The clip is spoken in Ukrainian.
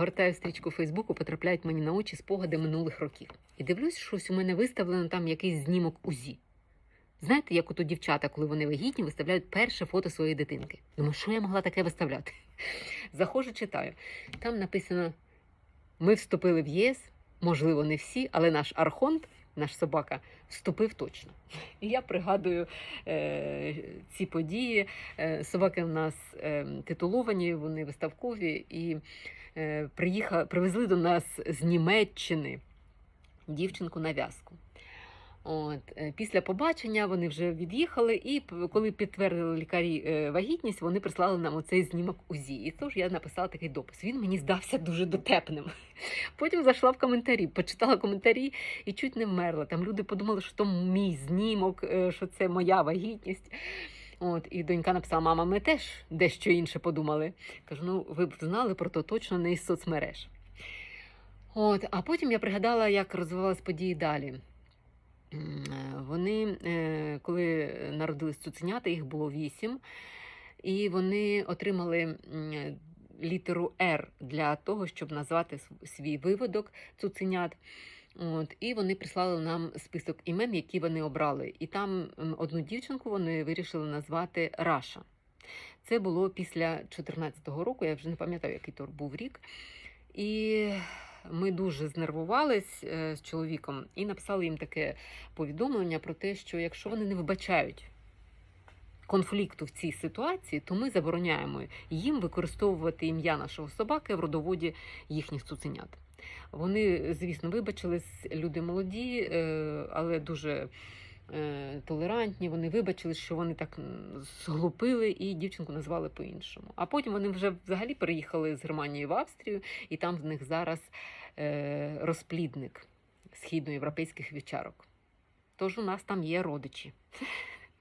гортаю стрічку Фейсбуку, потрапляють мені на очі спогади минулих років. І дивлюсь, щось у мене виставлено там якийсь знімок УЗІ. Знаєте, як ото дівчата, коли вони вагітні, виставляють перше фото своєї дитинки. Думаю, що я могла таке виставляти? Заходжу, читаю. Там написано: ми вступили в ЄС, можливо, не всі, але наш архонт, наш собака, вступив точно. І я пригадую е, ці події. Е, собаки в нас е, титуловані, вони виставкові, і е, приїхали, привезли до нас з Німеччини дівчинку на в'язку. От, е, після побачення вони вже від'їхали, і коли підтвердили лікарі е, вагітність, вони прислали нам оцей знімок УЗІ. І тож я написала такий допис. Він мені здався дуже дотепним. Потім зайшла в коментарі, почитала коментарі і чуть не вмерла. Там люди подумали, що то мій знімок, е, що це моя вагітність. От, і донька написала: мама, ми теж дещо інше подумали. Кажу, ну ви б знали про то точно не із соцмереж. От, а потім я пригадала, як розвивалися події далі. Е, Вони, е, коли народились цуценята, їх було вісім, і вони отримали літеру Р для того, щоб назвати свій виводок цуценят. От, і вони прислали нам список імен, які вони обрали. І там одну дівчинку вони вирішили назвати Раша. Це було після 2014 року, я вже не пам'ятаю, який то був рік. І ми дуже знервувались е, з чоловіком і написали їм таке повідомлення про те, що якщо вони не вибачають конфлікту в цій ситуації, то ми забороняємо їм використовувати ім'я нашого собаки в родоводі їхніх цуценят. Вони, звісно, вибачились, люди молоді, е, але дуже толерантні. Вони вибачили, що вони так зглупили і дівчинку назвали по-іншому. А потім вони вже взагалі переїхали з Германії в Австрію, і там в них зараз е, розплідник східноєвропейських вівчарок. Тож у нас там є родичі.